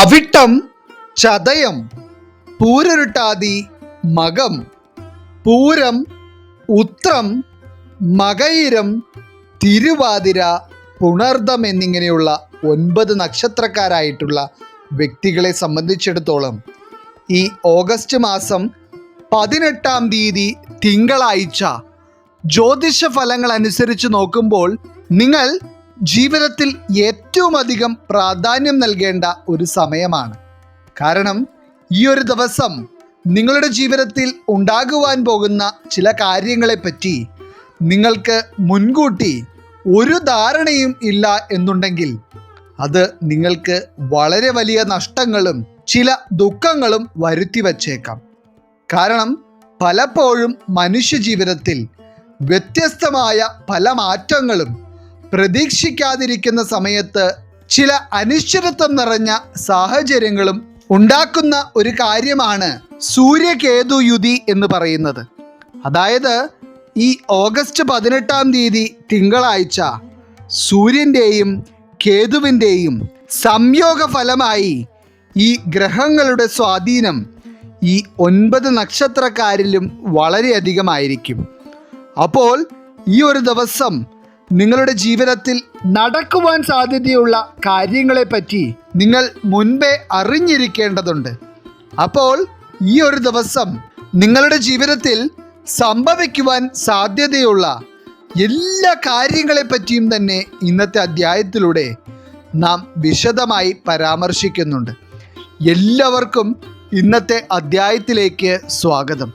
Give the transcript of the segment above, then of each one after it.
അവിട്ടം ചതയം പൂരുരുട്ടാതി മകം പൂരം ഉത്രം മകയിരം തിരുവാതിര പുണർദം എന്നിങ്ങനെയുള്ള ഒൻപത് നക്ഷത്രക്കാരായിട്ടുള്ള വ്യക്തികളെ സംബന്ധിച്ചിടത്തോളം ഈ ഓഗസ്റ്റ് മാസം പതിനെട്ടാം തീയതി തിങ്കളാഴ്ച ജ്യോതിഷ ഫലങ്ങൾ അനുസരിച്ച് നോക്കുമ്പോൾ നിങ്ങൾ ജീവിതത്തിൽ ഏറ്റവും അധികം പ്രാധാന്യം നൽകേണ്ട ഒരു സമയമാണ്. കാരണം ഈ ഒരു ദിവസം നിങ്ങളുടെ ജീവിതത്തിൽ ഉണ്ടാകുവാൻ പോകുന്ന ചില കാര്യങ്ങളെപ്പറ്റി നിങ്ങൾക്ക് മുൻകൂട്ടി ഒരു ധാരണയും ഇല്ല എന്നുണ്ടെങ്കിൽ അത് നിങ്ങൾക്ക് വളരെ വലിയ നഷ്ടങ്ങളും ചില ദുഃഖങ്ങളും വരുത്തി വച്ചേക്കാം. കാരണം പലപ്പോഴും മനുഷ്യ ജീവിതത്തിൽ വ്യത്യസ്തമായ പല മാറ്റങ്ങളും പ്രതീക്ഷിക്കാതിരിക്കുന്ന സമയത്ത് ചില അനിശ്ചിതത്വം നിറഞ്ഞ സാഹചര്യങ്ങളും ഉണ്ടാക്കുന്ന ഒരു കാര്യമാണ് സൂര്യകേതു യുതി എന്ന് പറയുന്നത്. അതായത് ഈ ഓഗസ്റ്റ് പതിനെട്ടാം തീയതി തിങ്കളാഴ്ച സൂര്യന്റെയും കേതുവിന്റെയും സംയോഗ ഫലമായി ഈ ഗ്രഹങ്ങളുടെ സ്വാധീനം ഈ ഒൻപത് നക്ഷത്രക്കാരിലും വളരെയധികമായിരിക്കും അപ്പോൾ ഈ ഒരു ദിവസം നിങ്ങളുടെ ജീവിതത്തിൽ നടക്കുവാൻ സാധ്യതയുള്ള കാര്യങ്ങളെപ്പറ്റി നിങ്ങൾ മുൻപേ അറിഞ്ഞിരിക്കേണ്ടതുണ്ട്. അപ്പോൾ ഈ ഒരു ദിവസം നിങ്ങളുടെ ജീവിതത്തിൽ സംഭവിക്കുവാൻ സാധ്യതയുള്ള എല്ലാ കാര്യങ്ങളെപ്പറ്റിയും തന്നെ ഇന്നത്തെ അധ്യായത്തിലൂടെ നാം വിശദമായി പരാമർശിക്കുന്നുണ്ട്. എല്ലാവർക്കും ഇന്നത്തെ അധ്യായത്തിലേക്ക് സ്വാഗതം.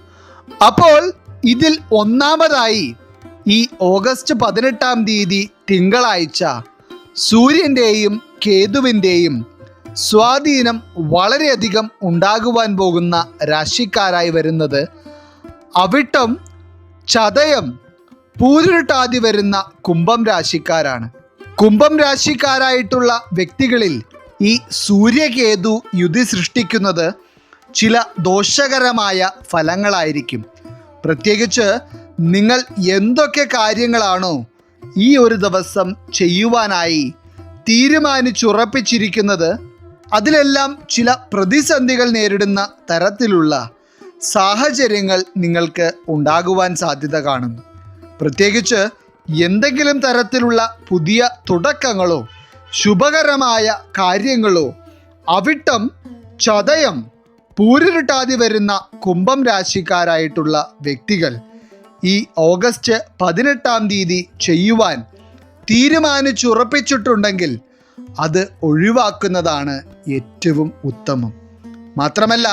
അപ്പോൾ ഇതിൽ ഒന്നാമതായി ഈ ഓഗസ്റ്റ് പതിനെട്ടാം തീയതി തിങ്കളാഴ്ച സൂര്യന്റെയും കേതുവിന്റെയും സ്വാധീനം വളരെയധികം ഉണ്ടാകുവാൻ പോകുന്ന രാശിക്കാരായി വരുന്നത്. അവിട്ടം ചതയം പൂരിട്ടാതി വരുന്ന കുംഭം രാശിക്കാരാണ്. കുംഭം രാശിക്കാരായിട്ടുള്ള വ്യക്തികളിൽ ഈ സൂര്യകേതു യുതി സൃഷ്ടിക്കുന്നത് ചില ദോഷകരമായ ഫലങ്ങളായിരിക്കും. പ്രത്യേകിച്ച് നിങ്ങൾ എന്തൊക്കെ കാര്യങ്ങളാണോ ഈ ഒരു ദിവസം ചെയ്യുവാനായി തീരുമാനിച്ചുറപ്പിച്ചിരിക്കുന്നത് അതിലെല്ലാം ചില പ്രതിസന്ധികൾ നേരിടുന്ന തരത്തിലുള്ള സാഹചര്യങ്ങൾ നിങ്ങൾക്ക് ഉണ്ടാകുവാൻ സാധ്യത കാണുന്നു. പ്രത്യേകിച്ച് എന്തെങ്കിലും തരത്തിലുള്ള പുതിയ തുടക്കങ്ങളോ ശുഭകരമായ കാര്യങ്ങളോ അവിട്ടം ചതയം പൂരിരുട്ടാതി വരുന്ന കുംഭം രാശിക്കാരായിട്ടുള്ള വ്യക്തികൾ ഈ ഓഗസ്റ്റ് പതിനെട്ടാം തീയതി ചെയ്യുവാൻ തീരുമാനിച്ചുറപ്പിച്ചിട്ടുണ്ടെങ്കിൽ അത് ഒഴിവാക്കുന്നതാണ് ഏറ്റവും ഉത്തമം. മാത്രമല്ല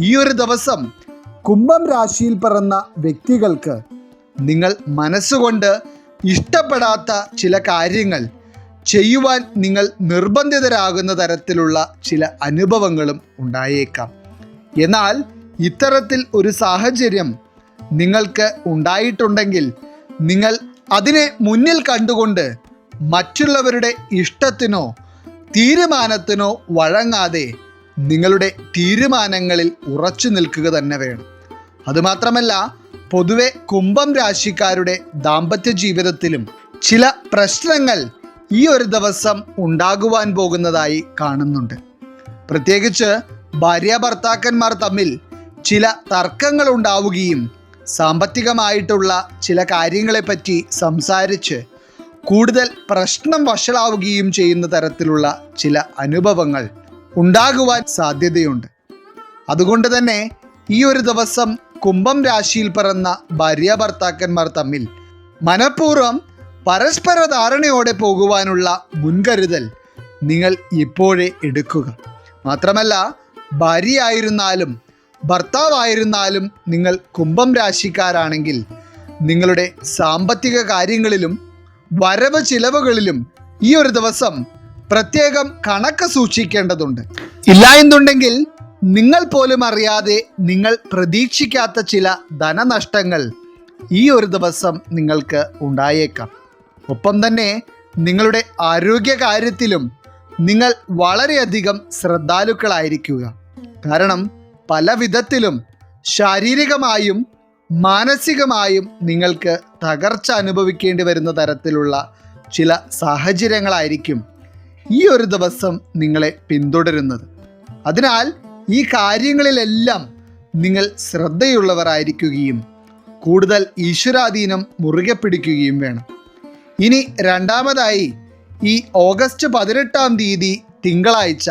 ഈ ഒരു ദിവസം കുംഭം രാശിയിൽ പിറന്ന വ്യക്തികൾക്ക് നിങ്ങൾ മനസ്സുകൊണ്ട് ഇഷ്ടപ്പെടാത്ത ചില കാര്യങ്ങൾ ചെയ്യുവാൻ നിങ്ങൾ നിർബന്ധിതരാകുന്ന തരത്തിലുള്ള ചില അനുഭവങ്ങളും ഉണ്ടായേക്കാം. എന്നാൽ ഇത്തരത്തിൽ ഒരു സാഹചര്യം നിങ്ങൾക്ക് ഉണ്ടായിട്ടുണ്ടെങ്കിൽ നിങ്ങൾ അതിനെ മുന്നിൽ കണ്ടുകൊണ്ട് മറ്റുള്ളവരുടെ ഇഷ്ടത്തിനോ തീരുമാനത്തിനോ വഴങ്ങാതെ നിങ്ങളുടെ തീരുമാനങ്ങളിൽ ഉറച്ചു നിൽക്കുക തന്നെ വേണം. അതുമാത്രമല്ല പൊതുവെ കുംഭം രാശിക്കാരുടെ ദാമ്പത്യ ജീവിതത്തിലും ചില പ്രശ്നങ്ങൾ ഈ ഒരു ദിവസം ഉണ്ടാകുവാൻ പോകുന്നതായി കാണുന്നുണ്ട്. പ്രത്യേകിച്ച് ഭാര്യ ഭർത്താക്കന്മാർ തമ്മിൽ ചില തർക്കങ്ങൾ ഉണ്ടാവുകയും സാമ്പത്തികമായിട്ടുള്ള ചില കാര്യങ്ങളെപ്പറ്റി സംസാരിച്ച് കൂടുതൽ പ്രശ്നം വഷളാവുകയും ചെയ്യുന്ന തരത്തിലുള്ള ചില അനുഭവങ്ങൾ ഉണ്ടാകുവാൻ സാധ്യതയുണ്ട്. അതുകൊണ്ട് തന്നെ ഈ ഒരു ദിവസം കുംഭം രാശിയിൽ പിറന്ന ഭാര്യ ഭർത്താക്കന്മാർ തമ്മിൽ മനഃപൂർവം പരസ്പര ധാരണയോടെ പോകുവാനുള്ള മുൻകരുതൽ നിങ്ങൾ ഇപ്പോഴേ എടുക്കുക. മാത്രമല്ല ഭാര്യയായിരുന്നാലും ഭർത്താവായിരുന്നാലും നിങ്ങൾ കുംഭം രാശിക്കാരാണെങ്കിൽ നിങ്ങളുടെ സാമ്പത്തിക കാര്യങ്ങളിലും വരവ് ചിലവുകളിലും ഈ ഒരു ദിവസം പ്രത്യേകം കണക്ക് സൂക്ഷിക്കേണ്ടതുണ്ട്. ഇല്ല എന്നുണ്ടെങ്കിൽ നിങ്ങൾ പോലും അറിയാതെ നിങ്ങൾ പ്രതീക്ഷിക്കാത്ത ചില ധനനഷ്ടങ്ങൾ ഈ ഒരു ദിവസം നിങ്ങൾക്ക് ഉണ്ടായേക്കാം. ഒപ്പം തന്നെ നിങ്ങളുടെ ആരോഗ്യ കാര്യത്തിലും നിങ്ങൾ വളരെയധികം ശ്രദ്ധാലുക്കളായിരിക്കുക. കാരണം പല വിധത്തിലും ശാരീരികമായും മാനസികമായും നിങ്ങൾക്ക് തകർച്ച അനുഭവിക്കേണ്ടി വരുന്ന തരത്തിലുള്ള ചില സാഹചര്യങ്ങളായിരിക്കും ഈ ഒരു ദിവസം നിങ്ങളെ പിന്തുടരുന്നത്. അതിനാൽ ഈ കാര്യങ്ങളിലെല്ലാം നിങ്ങൾ ശ്രദ്ധയുള്ളവരായിരിക്കുകയും കൂടുതൽ ഈശ്വരാധീനം മുറുകെ പിടിക്കുകയും വേണം. ഇനി രണ്ടാമതായി ഈ ഓഗസ്റ്റ് പതിനെട്ടാം തീയതി തിങ്കളാഴ്ച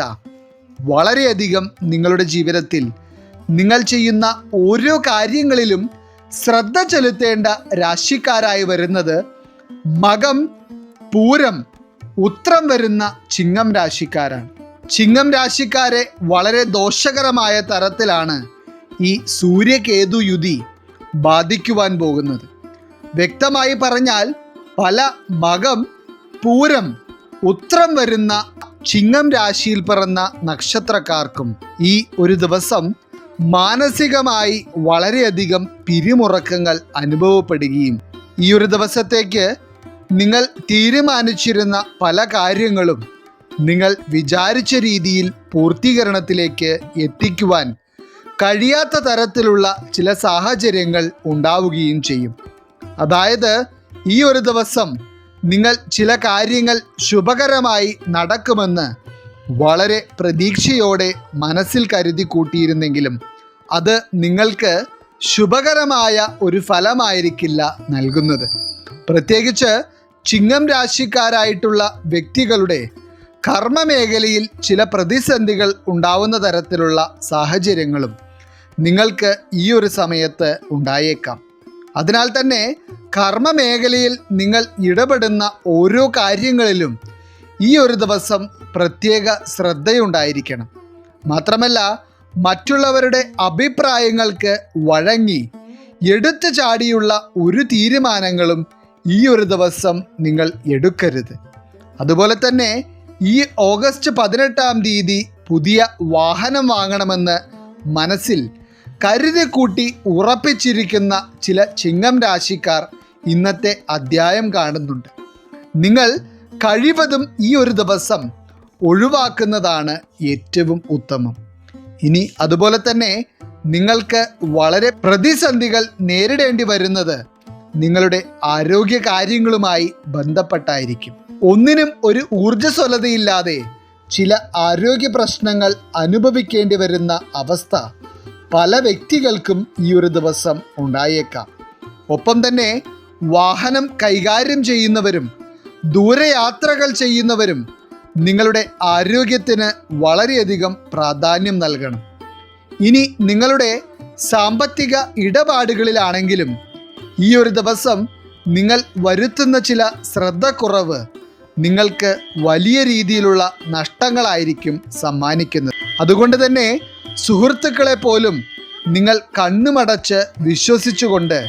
വളരെയധികം നിങ്ങളുടെ ജീവിതത്തിൽ നിങ്ങൾ ചെയ്യുന്ന ഓരോ കാര്യങ്ങളിലും ശ്രദ്ധ ചെലുത്തേണ്ട രാശിക്കാരായി വരുന്നത് മകം പൂരം ഉത്രം വരുന്ന ചിങ്ങം രാശിക്കാരാണ്. ചിങ്ങം രാശിക്കാരെ വളരെ ദോഷകരമായ തരത്തിലാണ് ഈ സൂര്യകേതു യുതി ബാധിക്കുവാൻ പോകുന്നത്. വ്യക്തമായി പറഞ്ഞാൽ പല മകം പൂരം ഉത്രം വരുന്ന ചിങ്ങം രാശിയിൽ പിറന്ന നക്ഷത്രക്കാർക്കും ഈ ഒരു ദിവസം മാനസികമായി വളരെയധികം പിരിമുറക്കങ്ങൾ അനുഭവപ്പെടുകയും ഈ ഒരു ദിവസത്തേക്ക് നിങ്ങൾ തീരുമാനിച്ചിരുന്ന പല കാര്യങ്ങളും നിങ്ങൾ വിചാരിച്ച രീതിയിൽ പൂർത്തീകരണത്തിലേക്ക് എത്തിക്കുവാൻ കഴിയാത്ത തരത്തിലുള്ള ചില സാഹചര്യങ്ങൾ ഉണ്ടാവുകയും ചെയ്യും. അതായത് ഈ ഒരു ദിവസം നിങ്ങൾ ചില കാര്യങ്ങൾ ശുഭകരമായി നടക്കുമെന്ന് വളരെ പ്രതീക്ഷയോടെ മനസ്സിൽ കരുതി കൂട്ടിയിരുന്നെങ്കിലും അത് നിങ്ങൾക്ക് ശുഭകരമായ ഒരു ഫലമായിരിക്കില്ല നൽകുന്നത്. പ്രത്യേകിച്ച് ചിങ്ങം രാശിക്കാരായിട്ടുള്ള വ്യക്തികളുടെ കർമ്മമേഖലയിൽ ചില പ്രതിസന്ധികൾ ഉണ്ടാവുന്ന തരത്തിലുള്ള സാഹചര്യങ്ങളും നിങ്ങൾക്ക് ഈ ഒരു സമയത്ത് ഉണ്ടായേക്കാം. അതിനാൽ തന്നെ കർമ്മമേഖലയിൽ നിങ്ങൾ ഇടപെടുന്ന ഓരോ കാര്യങ്ങളിലും ഈ ഒരു ദിവസം പ്രത്യേക ശ്രദ്ധയുണ്ടായിരിക്കണം. മാത്രമല്ല മറ്റുള്ളവരുടെ അഭിപ്രായങ്ങൾക്ക് വഴങ്ങി എടുത്തു ചാടിയുള്ള ഒരു തീരുമാനങ്ങളും ഈ ഒരു ദിവസം നിങ്ങൾ എടുക്കരുത്. അതുപോലെ തന്നെ ഈ ഓഗസ്റ്റ് പതിനെട്ടാം തീയതി പുതിയ വാഹനം വാങ്ങണമെന്ന് മനസ്സിൽ കരുതി കൂട്ടി ഉറപ്പിച്ചിരിക്കുന്ന ചില ചിങ്ങം രാശിക്കാർ ഇന്നത്തെ അധ്യായം കാണുന്നുണ്ട്. നിങ്ങൾ കഴിവതും ഈ ഒരു ദിവസം ഒഴിവാക്കുന്നതാണ് ഏറ്റവും ഉത്തമം. ഇനി അതുപോലെ തന്നെ നിങ്ങൾക്ക് വളരെ പ്രതിസന്ധികൾ നേരിടേണ്ടി വരുന്നത് നിങ്ങളുടെ ആരോഗ്യ കാര്യങ്ങളുമായി ബന്ധപ്പെട്ടായിരിക്കും. ഒന്നിനും ഒരു ഊർജസ്വലതയില്ലാതെ ചില ആരോഗ്യ പ്രശ്നങ്ങൾ അനുഭവിക്കേണ്ടി വരുന്ന അവസ്ഥ പല വ്യക്തികൾക്കും ഈ ഒരു ദിവസം ഉണ്ടായേക്കാം. ഒപ്പം തന്നെ വാഹനം കൈകാര്യം ചെയ്യുന്നവരും ദൂരയാത്രകൾ ചെയ്യുന്നവരും നിങ്ങളുടെ ആരോഗ്യത്തിന് വളരെയധികം പ്രാധാന്യം നൽകണം. ഇനി നിങ്ങളുടെ സാമ്പത്തിക ഇടപാടുകളിലാണെങ്കിലും ഈ ഒരു ദിവസം നിങ്ങൾ വരുത്തുന്ന ചില ശ്രദ്ധക്കുറവ് നിങ്ങൾക്ക് വലിയ രീതിയിലുള്ള നഷ്ടങ്ങളായിരിക്കും സമ്മാനിക്കുന്നത്. അതുകൊണ്ട് തന്നെ സുഹൃത്തുക്കളെ പോലും നിങ്ങൾ കണ്ണുമടച്ച് വിശ്വസിച്ചുകൊണ്ട്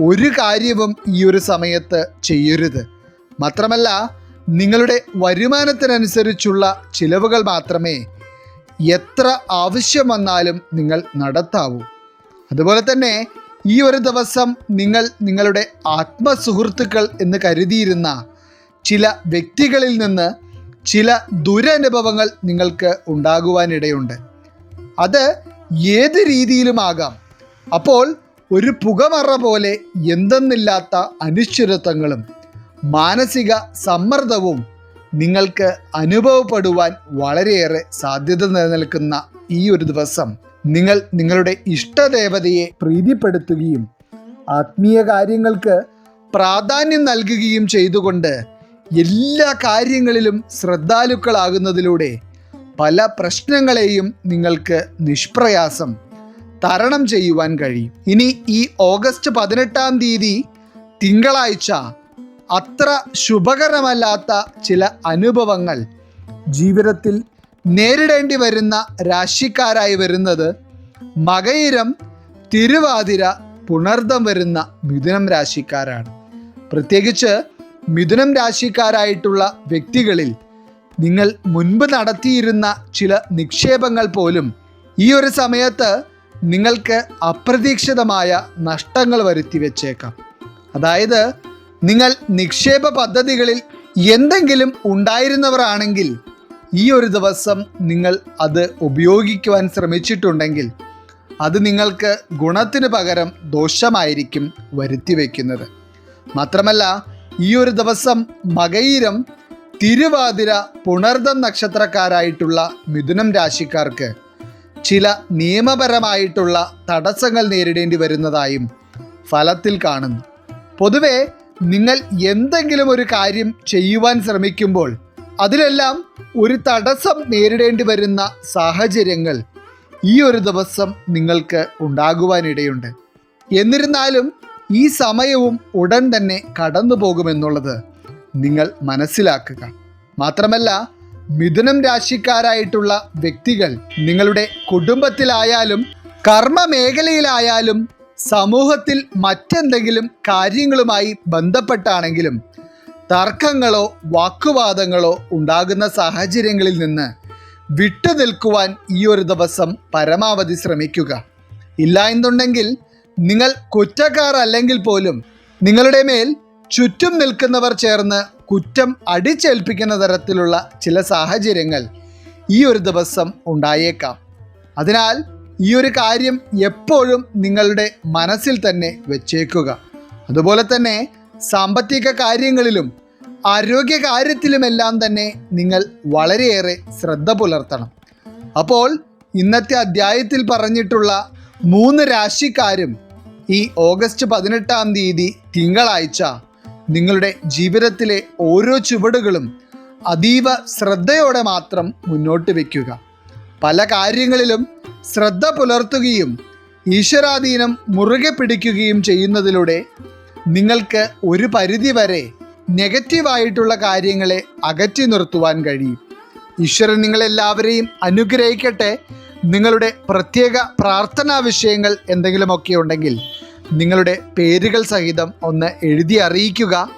ഒരു കാര്യവും ഈ ഒരു സമയത്ത് ചെയ്യരുത്. മാത്രമല്ല നിങ്ങളുടെ വരുമാനത്തിനനുസരിച്ചുള്ള ചിലവുകൾ മാത്രമേ എത്ര ആവശ്യം വന്നാലും നിങ്ങൾ നടത്താവൂ. അതുപോലെ തന്നെ ഈ ഒരു ദിവസം നിങ്ങൾ നിങ്ങളുടെ ആത്മസുഹൃത്തുക്കൾ എന്ന് കരുതിയിരുന്ന ചില വ്യക്തികളിൽ നിന്ന് ചില ദുരനുഭവങ്ങൾ നിങ്ങൾക്ക് ഉണ്ടാകുവാനിടയുണ്ട്. അത് ഏത് രീതിയിലുമാകാം അപ്പോൾ ഒരു പുകമറ പോലെ എന്തെന്നില്ലാത്ത അനിശ്ചിതത്വങ്ങളും മാനസിക സമ്മർദ്ദവും നിങ്ങൾക്ക് അനുഭവപ്പെടുവാൻ വളരെയേറെ സാധ്യത നിലനിൽക്കുന്ന ഈ ഒരു ദിവസം നിങ്ങൾ നിങ്ങളുടെ ഇഷ്ടദേവതയെ പ്രീതിപ്പെടുത്തുകയും ആത്മീയ കാര്യങ്ങൾക്ക് പ്രാധാന്യം നൽകുകയും ചെയ്തുകൊണ്ട് എല്ലാ കാര്യങ്ങളിലും ശ്രദ്ധാലുക്കളാകുന്നതിലൂടെ പല പ്രശ്നങ്ങളെയും നിങ്ങൾക്ക് നിഷ്പ്രയാസം തരണം ചെയ്യുവാൻ കഴിയും. ഇനി ഈ ഓഗസ്റ്റ് പതിനെട്ടാം തീയതി തിങ്കളാഴ്ച അത്ര ശുഭകരമല്ലാത്ത ചില അനുഭവങ്ങൾ ജീവിതത്തിൽ നേരിടേണ്ടി വരുന്ന രാശിക്കാരായി വരുന്നത് മകയിരം തിരുവാതിര പുണർദം വരുന്ന മിഥുനം രാശിക്കാരാണ്. പ്രത്യേകിച്ച് മിഥുനം രാശിക്കാരായിട്ടുള്ള വ്യക്തികളിൽ നിങ്ങൾ മുൻപ് നടത്തിയിരുന്ന ചില നിക്ഷേപങ്ങൾ പോലും ഈ ഒരു സമയത്ത് നിങ്ങൾക്ക് അപ്രതീക്ഷിതമായ നഷ്ടങ്ങൾ വരുത്തി വെച്ചേക്കാം. അതായത് നിങ്ങൾ നിക്ഷേപ പദ്ധതികളിൽ എന്തെങ്കിലും ഉണ്ടായിരുന്നവരാണെങ്കിൽ ഈ ഒരു ദിവസം നിങ്ങൾ അത് ഉപയോഗിക്കുവാൻ ശ്രമിച്ചിട്ടുണ്ടെങ്കിൽ അത് നിങ്ങൾക്ക് ഗുണത്തിന് പകരം ദോഷമായിരിക്കും വരുത്തി വയ്ക്കുന്നത്. മാത്രമല്ല ഈ ഒരു ദിവസം മകയിരം തിരുവാതിര പുണർദം നക്ഷത്രക്കാരായിട്ടുള്ള മിഥുനം രാശിക്കാർക്ക് ചില നിയമപരമായിട്ടുള്ള തടസ്സങ്ങൾ നേരിടേണ്ടി വരുന്നതായും ഫലത്തിൽ കാണുന്നു. പൊതുവെ നിങ്ങൾ എന്തെങ്കിലും ഒരു കാര്യം ചെയ്യുവാൻ ശ്രമിക്കുമ്പോൾ അതിലെല്ലാം ഒരു തടസ്സം നേരിടേണ്ടി വരുന്ന സാഹചര്യങ്ങൾ ഈ ഒരു ദിവസം നിങ്ങൾക്ക് ഉണ്ടാകുവാനിടയുണ്ട്. എന്നിരുന്നാലും ഈ സമയവും ഉടൻ തന്നെ കടന്നു പോകുമെന്നുള്ളത് നിങ്ങൾ മനസ്സിലാക്കുക. മാത്രമല്ല മിഥുനം രാശിക്കാരായിട്ടുള്ള വ്യക്തികൾ നിങ്ങളുടെ കുടുംബത്തിലായാലും കർമ്മ മേഖലയിലായാലും സമൂഹത്തിൽ മറ്റെന്തെങ്കിലും കാര്യങ്ങളുമായി ബന്ധപ്പെട്ടാണെങ്കിലും തർക്കങ്ങളോ വാക്കുവാദങ്ങളോ ഉണ്ടാകുന്ന സാഹചര്യങ്ങളിൽ നിന്ന് വിട്ടു നിൽക്കുവാൻ ഈ ഒരു ദിവസം പരമാവധി ശ്രമിക്കുക. ഇല്ല എന്നുണ്ടെങ്കിൽ നിങ്ങൾ കുറ്റക്കാരല്ലെങ്കിൽ പോലും നിങ്ങളുടെ മേൽ ചുറ്റും നിൽക്കുന്നവർ ചേർന്ന് കുറ്റം അടിച്ചേൽപ്പിക്കുന്ന തരത്തിലുള്ള ചില സാഹചര്യങ്ങൾ ഈ ഒരു ദിവസം ഉണ്ടായേക്കാം. അതിനാൽ ഈ ഒരു കാര്യം എപ്പോഴും നിങ്ങളുടെ മനസ്സിൽ തന്നെ വെച്ചേക്കുക. അതുപോലെ തന്നെ സാമ്പത്തിക കാര്യങ്ങളിലും ആരോഗ്യ കാര്യത്തിലുമെല്ലാം തന്നെ നിങ്ങൾ വളരെയേറെ ശ്രദ്ധ പുലർത്തണം. അപ്പോൾ ഇന്നത്തെ അധ്യായത്തിൽ പറഞ്ഞിട്ടുള്ള മൂന്ന് രാശിക്കാരും ഈ ഓഗസ്റ്റ് പതിനെട്ടാം തീയതി തിങ്കളാഴ്ച നിങ്ങളുടെ ജീവിതത്തിലെ ഓരോ ചുവടുകളും അതീവ ശ്രദ്ധയോടെ മാത്രം മുന്നോട്ട് വയ്ക്കുക പല കാര്യങ്ങളിലും ശ്രദ്ധ പുലർത്തുകയും ഈശ്വരാധീനം മുറുകെ പിടിക്കുകയും ചെയ്യുന്നതിലൂടെ നിങ്ങൾക്ക് ഒരു പരിധിവരെ നെഗറ്റീവായിട്ടുള്ള കാര്യങ്ങളെ അകറ്റി നിർത്തുവാൻ കഴിയും. ഈശ്വരൻ നിങ്ങളെല്ലാവരെയും അനുഗ്രഹിക്കട്ടെ. നിങ്ങളുടെ പ്രത്യേക പ്രാർത്ഥനാ വിഷയങ്ങൾ എന്തെങ്കിലുമൊക്കെ ഉണ്ടെങ്കിൽ നിങ്ങളുടെ പേരുകൾ സഹിതം ഒന്ന് എഴുതി അറിയിക്കുക.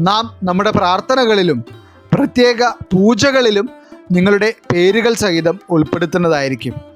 നാം നമ്മുടെ പ്രാർത്ഥനകളിലും പ്രത്യേക പൂജകളിലും നിങ്ങളുടെ പേരുകൾ സഹിതം ഉൾപ്പെടുത്തുന്നതായിരിക്കും.